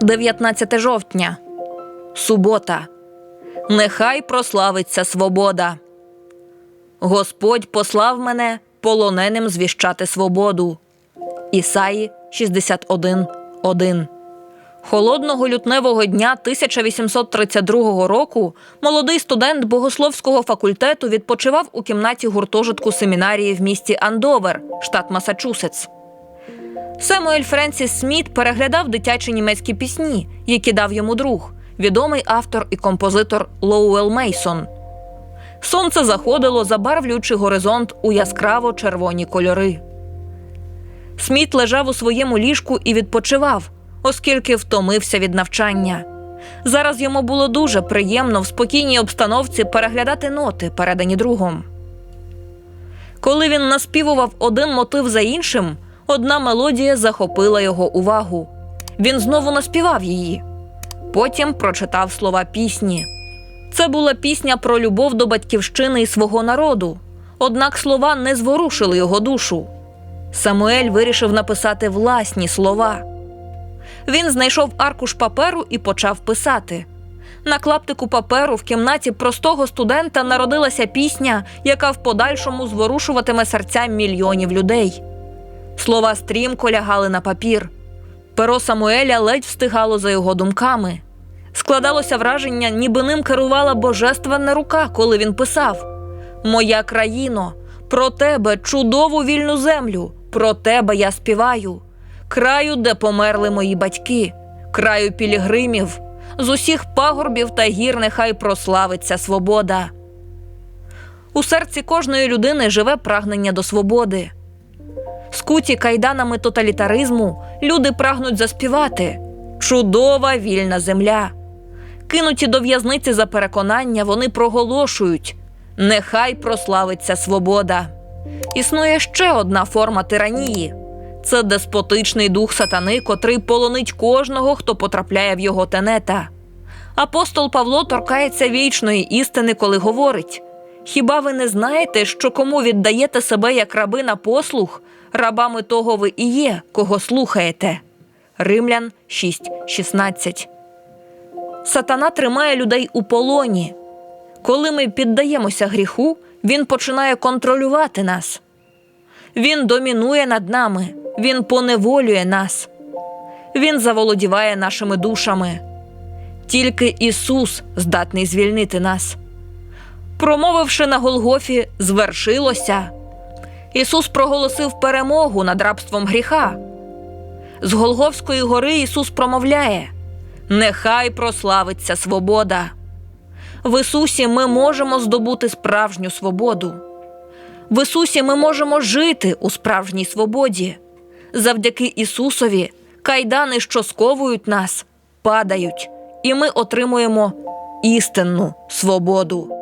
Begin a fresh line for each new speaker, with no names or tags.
19 жовтня. Субота. Нехай прославиться свобода. Господь послав мене полоненим звіщати свободу. Ісаї 61.1 Холодного лютневого дня 1832 року молодий студент богословського факультету відпочивав у кімнаті гуртожитку семінарії в місті Андовер, штат Масачусетс. Семуель Френсіс Сміт переглядав дитячі німецькі пісні, які дав йому друг, відомий автор і композитор Лоуел Мейсон. Сонце заходило, забарвлюючи горизонт у яскраво червоні кольори. Сміт лежав у своєму ліжку і відпочивав, оскільки втомився від навчання. Зараз йому було дуже приємно в спокійній обстановці переглядати ноти, передані другом. Коли він наспівував один мотив за іншим, одна мелодія захопила його увагу. Він знову наспівав її. Потім прочитав слова пісні. Це була пісня про любов до батьківщини і свого народу. Однак слова не зворушили його душу. Самуель вирішив написати власні слова. Він знайшов аркуш паперу і почав писати. На клаптику паперу в кімнаті простого студента народилася пісня, яка в подальшому зворушуватиме серця мільйонів людей. Слова стрімко лягали на папір. Перо Самуеля ледь встигало за його думками. Складалося враження, ніби ним керувала божественна рука, коли він писав: Моя країно, про тебе чудову вільну землю, про тебе я співаю, краю, де померли мої батьки, краю пілігримів, з усіх пагорбів та гір нехай прославиться свобода. У серці кожної людини живе прагнення до свободи. Скуті кайданами тоталітаризму, люди прагнуть заспівати чудова вільна земля. Кинуті до в'язниці за переконання, вони проголошують Нехай прославиться свобода. Існує ще одна форма тиранії це деспотичний дух сатани, котрий полонить кожного, хто потрапляє в його тенета. Апостол Павло торкається вічної істини, коли говорить: Хіба ви не знаєте, що кому віддаєте себе як раби на послуг, рабами того ви і є, кого слухаєте? Римлян 6.16 Сатана тримає людей у полоні. Коли ми піддаємося гріху, він починає контролювати нас. Він домінує над нами, він поневолює нас, він заволодіває нашими душами. Тільки Ісус здатний звільнити нас. Промовивши на Голгофі, звершилося. Ісус проголосив перемогу над рабством гріха. З Голговської гори Ісус промовляє: Нехай прославиться свобода. В Ісусі ми можемо здобути справжню свободу. В Ісусі ми можемо жити у справжній свободі. Завдяки Ісусові кайдани, що сковують нас, падають, і ми отримуємо істинну свободу.